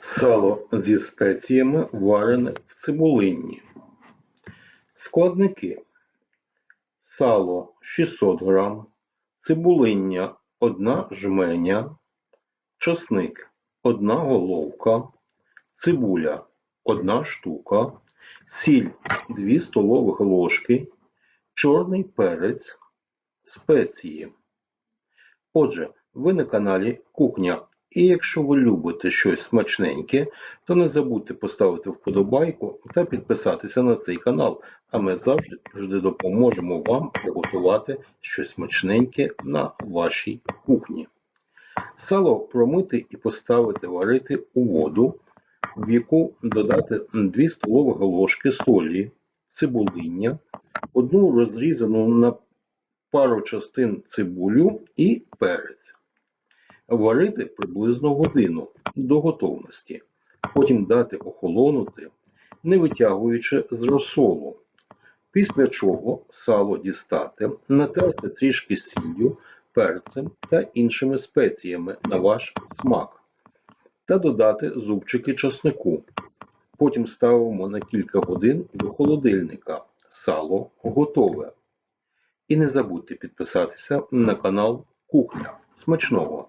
Сало зі спеціями варене в цибулинні. Складники. Сало 600 г, цибулиння 1 жменя, часник 1 головка, цибуля 1 штука, сіль 2 столових ложки, чорний перець, спеції. Отже, ви на каналі Кухня. І якщо ви любите щось смачненьке, то не забудьте поставити вподобайку та підписатися на цей канал, а ми завжди допоможемо вам приготувати щось смачненьке на вашій кухні. Сало промити і поставити варити у воду, в яку додати 2 столових ложки солі, цибулиння, одну розрізану на пару частин цибулю і перець. Варити приблизно годину до готовності. Потім дати охолонути, не витягуючи з розсолу. Після чого сало дістати, натерти трішки сіллю, перцем та іншими спеціями на ваш смак. Та додати зубчики часнику. Потім ставимо на кілька годин до холодильника. Сало готове. І не забудьте підписатися на канал Кухня. Смачного!